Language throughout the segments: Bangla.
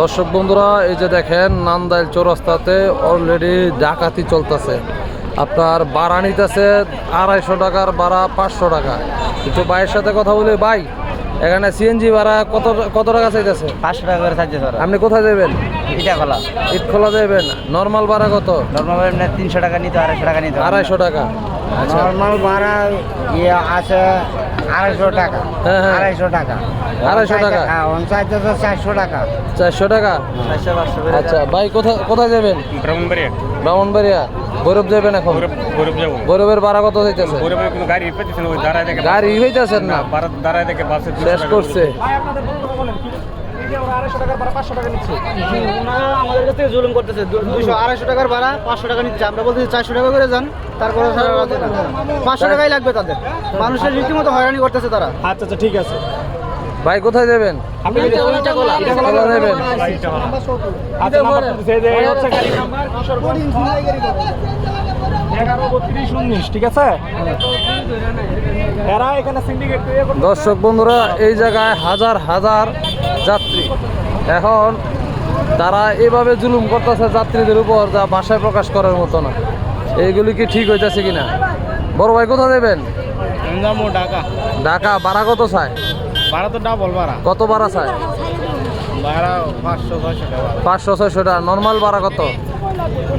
দর্শক বন্ধুরা এই যে দেখেন নান্দাইল চৌরাস্তাতে অলরেডি ডাকাতি চলতেছে। আপনার ভাড়া নিতেছে আড়াইশো টাকার ভাড়া পাঁচশো টাকা। একটু ভাইয়ের সাথে কথা বলি ভাই এখানে সিএনজি ভাড়া কত কত টাকা চাইতেছে? পাঁচশো টাকা করে স্যার আপনি কোথায় দেবেন এটা খোলা ঈদ খোলা দেবেন নর্মাল ভাড়া কত? নর্মাল এমনি তিনশো টাকা নিতে আড়াইশো টাকা নিতে। আড়াইশো টাকা। নর্মাল ভাড়া ইয়ে আছে আড়াইশো টাকা। হ্যাঁ, হ্যাঁ। আড়াইশো টাকা। আড়াইশো টাকা? হ্যাঁ চারশো টাকা। চারশো টাকা? আচ্ছা ভাই কোথায় কোথায় যাবেন? ব্রাহ্মণবাড়িয়া। ব্রাহ্মণবাড়িয়া। গৌরব যাবেন এখন? গৌরব গৌরবের ভাড়া কত যাইতেছে গৌরবের কোনো গাড়ি পেতেছে না ওই দাঁড়ায় দেখে গাড়ি হইতেছেন না? ভারত দাঁড়ায় দেখে বাসে শেষ করছে। আমাদের কাছ থেকে জুলুম করতেছে দুইশো আড়াইশো টাকার ভাড়া পাঁচশো টাকা নিচ্ছে। আমরা বলতেছি চারশো টাকা করে যান। তারপরে পাঁচশো টাকাই লাগবে তাদের। মানুষের রীতিমতো হয়রানি করতেছে তারা। আচ্ছা আচ্ছা ঠিক আছে। ভাই কোথায় যাবেন? খোলা দেবেন আচ্ছা নাম্বার এই হচ্ছে গাড়ি নাম্বার। এগারো বত্রিশ উনিশ ঠিক আছে? এরা এখানে সিন্ডিকেট দর্শক বন্ধুরা এই জায়গায় হাজার হাজার যাত্রী। এখন তারা এভাবে জুলুম করতেছে যাত্রীদের উপর যা ভাষায় প্রকাশ করার মতো না। এইগুলি কি ঠিক হইতেছে কিনা? বড় ভাই কোথায় দেবেন ঢাকা। ঢাকা ভাড়া কত চায়? ভাড়া তো ডাবল ভাড়া। কত ভাড়া চায়? ভাড়া পাঁচশো ছয়শো টাকা পাঁচশো ছয়শো টাকা। নর্মাল ভাড়া কত?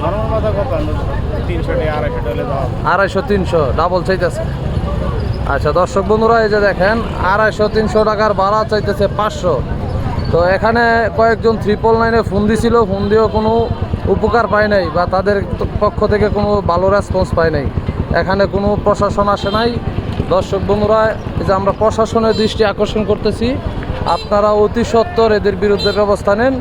নর্মাল কথা কত? তিনশো টাকা আড়াইশো টাকা আড়াইশো তিনশো ডাবল চাইতেছে। আচ্ছা দর্শক বন্ধুরা এই যে দেখেন আড়াইশো তিনশো টাকার ভাড়া চাইতেছে পাঁচশো। তো এখানে কয়েকজন ট্রিপল নাইনে ফোন দিছিল ফোন দিয়েও কোনো উপকার পায় নাই বা তাদের পক্ষ থেকে কোনো ভালো রেসপন্স পায় নাই। এখানে কোনো প্রশাসন আসে নাই। দর্শক বন্ধুরা যে আমরা প্রশাসনের দৃষ্টি আকর্ষণ করতেছি, আপনারা অতি সত্বর এদের বিরুদ্ধে ব্যবস্থা নেন।